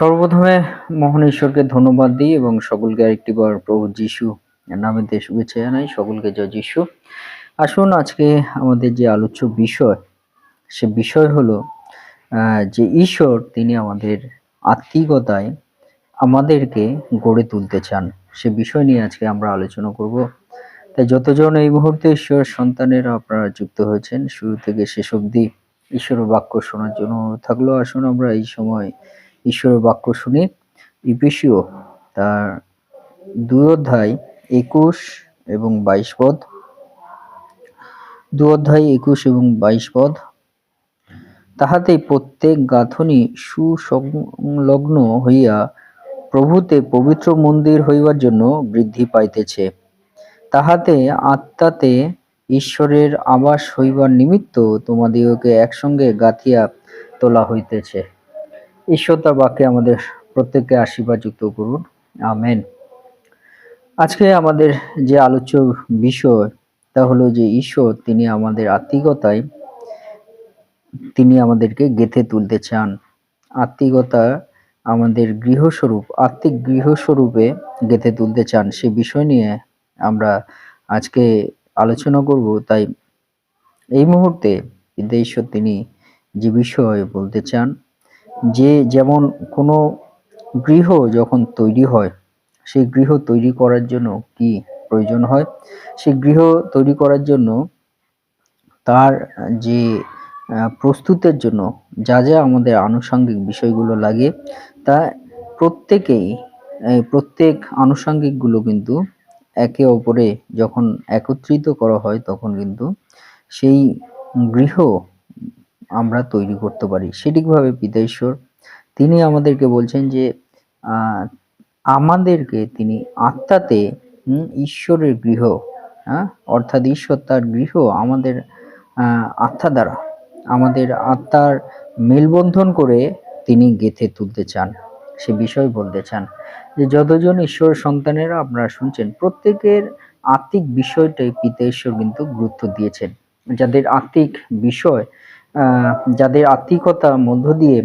সর্বপ্রথমে মহান ঈশ্বরকে ধন্যবাদ দিই এবং সকলকে আরেকটিবার প্রভু যিশু নামে দিয়ে শুভেচ্ছা জানাই। সকলকে জয় যিশু। আসুন আজকে আমাদের যে আলোচ্য বিষয়, সে বিষয় হলো যে ঈশ্বর তিনি আমাদের আত্মিকতায় আমাদেরকে গড়ে তুলতে চান, সে বিষয় নিয়ে আজকে আমরা আলোচনা করব। তাই যতজন এই মুহূর্তে ঈশ্বরের সন্তানেরা আপনারা যুক্ত হয়েছেন, শুরু থেকে শেষ অবধি ঈশ্বরের বাক্য শোনার জন্য থাকল। আসুন আমরা এই সময় ঈশ্বরের বাক্য শুনি ইপিসিও তার দুই অধ্যায় একুশ এবং বাইশ পদ। দু অধ্যায় একুশ এবং বাইশ পদ। তাহাতে প্রত্যেক গাঁথনি সুসংলগ্ন হইয়া প্রভূতে পবিত্র মন্দির হইবার জন্য বৃদ্ধি পাইতেছে। তাহাতে আত্মাতে ঈশ্বরের আবাস হইবার নিমিত্ত তোমাদিগকে একসঙ্গে গাঁথিয়া তোলা হইতেছে। ঈশ্বর তার বাক্যে আমাদের প্রত্যেককে আশীর্বাদ যুক্ত করুন। আমেন। আজকে আমাদের যে আলোচ্য বিষয়, তা হলো যে ঈশ্বর তিনি আমাদের আত্মিকতায়, তিনি আমাদেরকে গেথে তুলতে চান। আত্মিকতা আমাদের গৃহস্বরূপ, আত্মিক গৃহস্বরূপে গেথে তুলতে চান। সে বিষয় নিয়ে আমরা আজকে আলোচনা করব। তাই এই মুহূর্তে ঈশ্বর তিনি যে বিষয় বলতে চান যে যেমন কোনো গৃহ যখন তৈরি হয়, সেই গৃহ তৈরি করার জন্য কি প্রয়োজন হয়? সেই গৃহ তৈরি করার জন্য তার যে প্রস্তুতের জন্য যা যা আমাদের আনুষঙ্গিক বিষয়গুলো লাগে, তা প্রত্যেকেই প্রত্যেক আনুষঙ্গিকগুলো কিন্তু একে অপরে যখন একত্রিত করা হয় তখন কিন্তু সেই গৃহ আমরা তৈরি করতে পারি। সেটিকভাবে পিতা ঈশ্বর তিনি আমাদেরকে বলছেন যে আমাদেরকে তিনি আত্মাতে ঈশ্বরের গৃহ হ্যাঁ অর্থাৎ ঈশ্বর তার গৃহ আমাদের আত্মা দ্বারা, আমাদের আত্মার মেলবন্ধন করে তিনি গেথে তুলতে চান, সে বিষয় বলতে চান যে, যতজন ঈশ্বর সন্তানেরা আপনারা শুনছেন, প্রত্যেকের আত্মিক বিষয়টাই পিতা ঈশ্বর কিন্তু গুরুত্ব দিয়েছেন। যাদের আত্মিক বিষয় যাদের আত্মিকতা মধ্য দিয়ে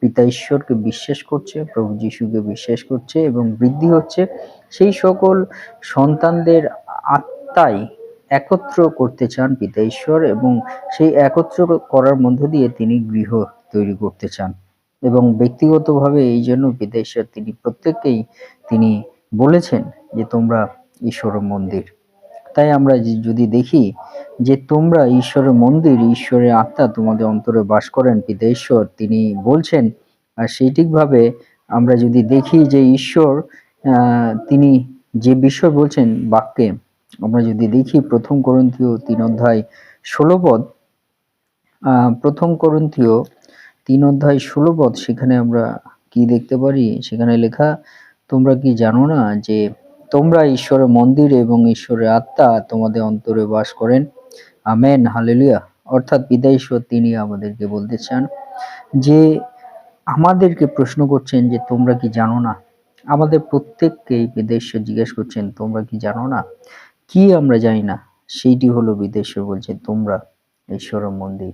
পিতা ঈশ্বরকে বিশ্বাস করছে, প্রভু যিশুকে বিশ্বাস করছে এবং বৃদ্ধি হচ্ছে, সেই সকল সন্তানদের আত্মায় একত্র করতে চান পিতা ঈশ্বর এবং সেই একত্র করার মধ্য দিয়ে তিনি গৃহ তৈরি করতে চান এবং ব্যক্তিগতভাবে এই জন্য পিতা ঈশ্বর তিনি প্রত্যেককেই তিনি বলেছেন যে তোমরা ঈশ্বর মন্দির। তাই আমরা যদি দেখি যে তোমরা ঈশ্বরের মন্দির, ঈশ্বরের আত্মা তোমাদের অন্তরে বাস করেন, পিতা ঈশ্বর, তিনি বলছেন, আর সেইটিকভাবে আমরা যদি দেখি যে ঈশ্বর তিনি যে বিষয় বলছেন বাক্যে, আমরা যদি দেখি প্রথম করন্থীয় তিন অধ্যায় ষোলো পদ প্রথম করন্থীয় তিন অধ্যায় ষোলো পদ, সেখানে আমরা কি দেখতে পারি? সেখানে লেখা, তোমরা কি জানো না যে তোমরা ঈশ্বরের মন্দির এবং ঈশ্বরের আত্মা তোমাদের অন্তরে বাস করেন। আমেন, হালেলুয়া। অর্থাৎ পিতা ঈশ্বর তিনি আমাদেরকে বলতে চান যে, আমাদেরকে প্রশ্ন করছেন যে, তোমরা কি জানো না? আমাদের প্রত্যেককেই বিদেশ্বর জিজ্ঞেস করছেন, তোমরা কি জানো না? কি আমরা জানি না? সেইটি হলো বিদেশ্বর বলছে, তোমরা ঈশ্বরের মন্দির।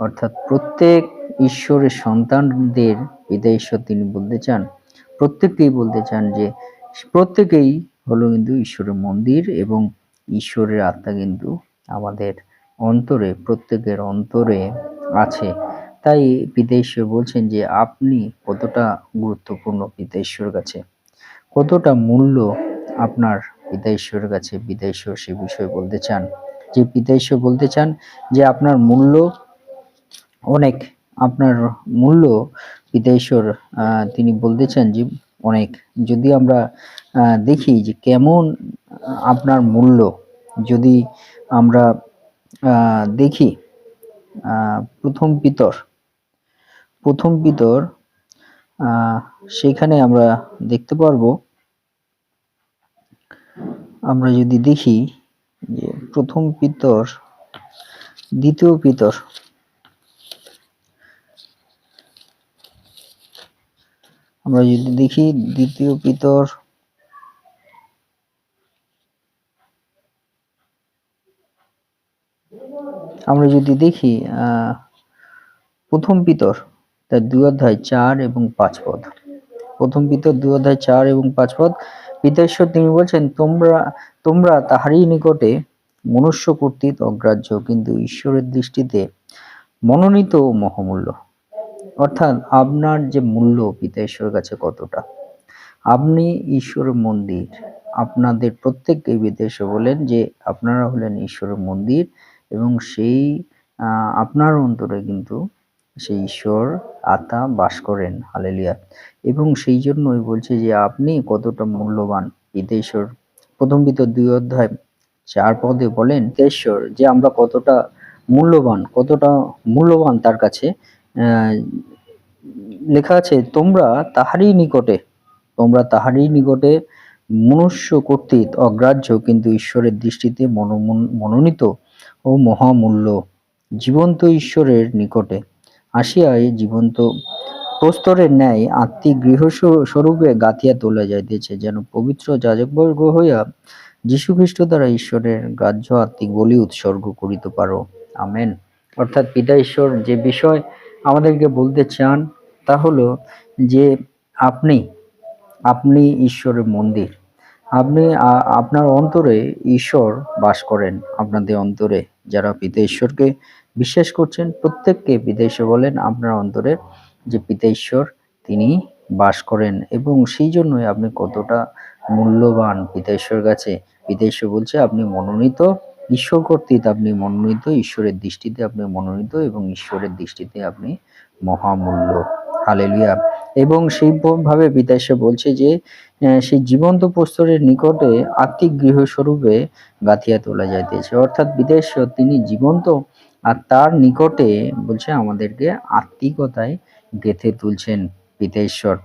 অর্থাৎ প্রত্যেক ঈশ্বরের সন্তানদের ঈশ্বর তিনি বলতে চান। প্রত্যেককেই বলতে চান যে, প্রত্যেকেই হলো কিন্তু ঈশ্বরের মন্দির এবং ঈশ্বরের আত্মা কিন্তু আমাদের অন্তরে প্রত্যেকের অন্তরে আছে। তাই পিতাঈশ্বর বলছেন যে আপনি কতটা গুরুত্বপূর্ণ পিতাঈশ্বর কাছে? কতটা মূল্য আপনার পিতা ঈশ্বরের কাছে? পিতা ঈশ্বর সে বিষয়ে বলতে চান। যে পিতা ঈশ্বর বলতে চান যে আপনার মূল্য অনেক। আপনার মূল্য পিতা ঈশ্বর আহ, তিনি বলতে চান যে অনেক। যদি আমরা দেখি যে কেমন আপনার মূল্য, যদি আমরা দেখি প্রথম পিতর প্রথম পিতর সেখানে আমরা দেখতে পারব, আমরা যদি দেখি যে প্রথম পিতর, দ্বিতীয় পিতর আমরা যদি দেখি দ্বিতীয় পিতর, আমরা যদি দেখি প্রথম পিতর, তার দুই অধ্যায় চার এবং পাঁচ পদ। প্রথম পিতর, দুই অধ্যায় চার এবং পাঁচ পদ। পিতা ঈশ্বর তিনি বলছেন, তোমরা তোমরা তাহারই নিকটে মনুষ্য কর্তৃক অগ্রাহ্য, কিন্তু ঈশ্বরের দৃষ্টিতে মনোনীত মহামূল্য। অর্থাৎ আপনার যে মূল্য পিতা ঈশ্বরের কাছে কতটা? আপনি ঈশ্বরের মন্দির, আপনাদের প্রত্যেককে বিদেশে বলেন যে আপনারা হলেন ঈশ্বরের মন্দির এবং সেই আপনার অন্তরে কিন্তু সেই ঈশ্বর আত্মা বাস করেন। হালেলিয়া এবং সেই জন্যই বলছে যে আপনি কতটা মূল্যবান ঈশ্বর প্রথম ভিতর দুই অধ্যায় চার পদে বলেন ঈশ্বর যে আমরা কতটা মূল্যবান কতটা মূল্যবান তার কাছে লেখা আছে, তোমরা তাহারই নিকটে, তোমরা তাহারই নিকটে মনুষ্য কর্তৃক অগ্রাহ্য, কিন্তু ঈশ্বরের দৃষ্টিতে মনোনীত ও মহামূল্য, জীবন্ত ঈশ্বরের নিকটে। আসিয়া এই জীবন্ত প্রস্তরের ন্যায় আত্মিক গৃহ স্ব- স্বরূপে গাঁথিয়া তোলা যাইতেছে, যেন পবিত্র যাজকবর্গ হইয়া যীশুখ্রিস্ট দ্বারা ঈশ্বরের গ্রাহ্য আত্মিক বলি উৎসর্গ করিতে পারো। আমেন। অর্থাৎ পিতা ঈশ্বর যে বিষয় আমাদেরকে বলতে চান তা হলো যে আপনি আপনি ঈশ্বরের মন্দির। আপনি আপনার অন্তরে ঈশ্বর বাস করেন। আপনাদের অন্তরে যারা পিতা ঈশ্বরকে বিশ্বাস করছেন, প্রত্যেককে পিতা ঈশ্বর বলেন, আপনার অন্তরে যে পিতা ঈশ্বর তিনি বাস করেন এবং সেই জন্যই আপনি কতটা মূল্যবান পিতা ঈশ্বরের কাছে। পিতা ঈশ্বর বলছে, আপনি মনোনীত ঈশ্বর কর্তৃক আপনি মনোনীত, ঈশ্বরের দৃষ্টিতে আপনি মনোনীত এবং ঈশ্বরের দৃষ্টিতে আপনি মহামূল্য। হালেলুয়া এবং সেই ভাবে পিতা ঈশ্বর বলছে যে সেই জীবন্ত প্রস্তরের নিকটে আত্মিক গৃহস্বরূপে গাঁথিয়া তোলা যাইতেছে। অর্থাৎ বিদেশ্বর তিনি জীবন্ত আর তার নিকটে বলছে আমাদেরকে আত্মিকতায় গেথে তুলছেন পিতা ঈশ্বর।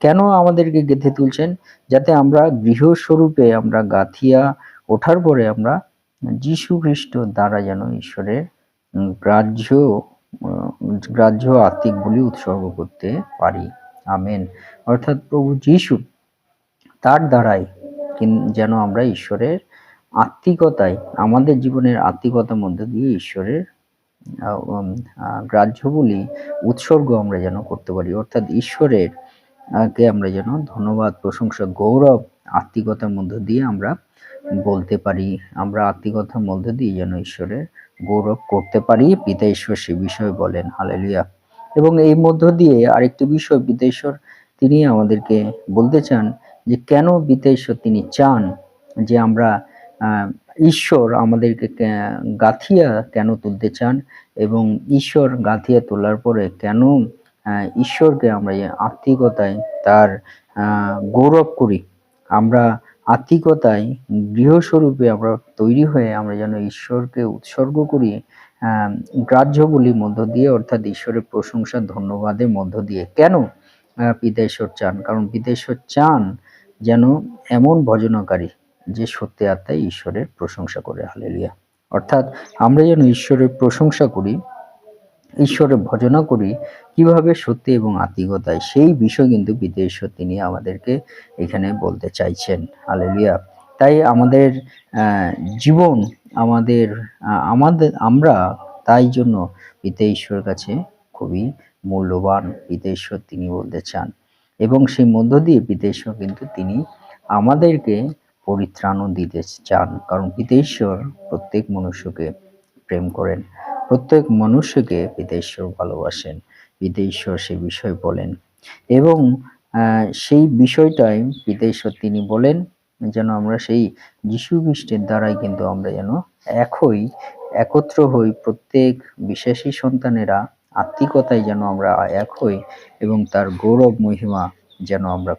কেন আমাদেরকে গেথে তুলছেন? যাতে আমরা গৃহস্বরূপে আমরা গাঁথিয়া ওঠার পরে আমরা যীশু খ্রিস্ট দ্বারা যেন ঈশ্বরের গ্রাহ্য গ্রাহ্য আত্মিক বলি উৎসর্গ করতে পারি। আমেন। অর্থাৎ প্রভু যীশু তার দ্বারাই যেন আমরা ঈশ্বরের আত্মিকতায় আমাদের জীবনের আত্মিকতার মধ্যে দিয়ে ঈশ্বরের আহ, উম, আহ, গ্রাহ্য বলি উৎসর্গ আমরা যেন করতে পারি। অর্থাৎ ঈশ্বরের কে আমরা যেন ধন্যবাদ, প্রশংসা, গৌরব, আত্মিকতার মধ্য দিয়ে আমরা বলতে পারি। আমরা আত্মিকতার মধ্য দিয়ে যেন ঈশ্বরের গৌরব করতে পারি। পিতা ঈশ্বর সে বিষয়ে বলেন, হালেলিয়া। এবং এই মধ্য দিয়ে আরেকটি বিষয়, পিতা তিনি আমাদেরকে বলতে চান যে, কেন পিতা তিনি চান যে আমরা ঈশ্বর আমাদেরকে গাঁথিয়া কেন তুলতে চান এবং ঈশ্বর গাঁথিয়া তোলার পরে কেন ঈশ্বরকে আমরা আত্মিকতায় তার গৌরব করি। আমরা আত্মিকতায় গৃহস্বরূপে আমরা তৈরি হয়ে আমরা যেন ঈশ্বরকে উৎসর্গ করি গ্রাহ্যগুলির মধ্য দিয়ে অর্থাৎ ঈশ্বরের প্রশংসা ধন্যবাদের মধ্য দিয়ে। কেন? আহ, চান। কারণ পিতাঈশ্বর চান যেন এমন ভজনকারী যে সত্যি আত্মায় ঈশ্বরের প্রশংসা করে। হালেলুয়া। অর্থাৎ আমরা যেন ঈশ্বরের প্রশংসা করি ঈশ্বরের ভজনা করি, কীভাবে সত্যি এবং আত্মিকতায় সেই বিষয় কিন্তু ঈশ্বর তিনি আমাদেরকে এখানে বলতে চাইছেন। হালেলুয়া তাই আমাদের জীবন আমাদের আমাদের, আমরা তাই জন্য পিতা ঈশ্বরের কাছে খুবই মূল্যবান পিতা তিনি বলতে চান। এবং সেই মধ্য দিয়ে পিতা কিন্তু তিনি আমাদেরকে পরিত্রাণও দিতে চান। কারণ পিতা ঈশ্বর প্রত্যেক মনুষ্যকে প্রেম করেন। প্রত্যেক মনুষ্যকে পিতা ভালোবাসেন পিতা সে বিষয় বলেন এবং সেই বিষয়টাই পিতা তিনি বলেন যেন আমরা সেই যীশু খ্রিস্টের দ্বারাই কিন্তু আমরা যেন একই, একত্র হই প্রত্যেক বিশ্বাসী সন্তানেরা আত্মিকতায় যেন আমরা এক হই এবং তার গৌরব, মহিমা যেন আমরা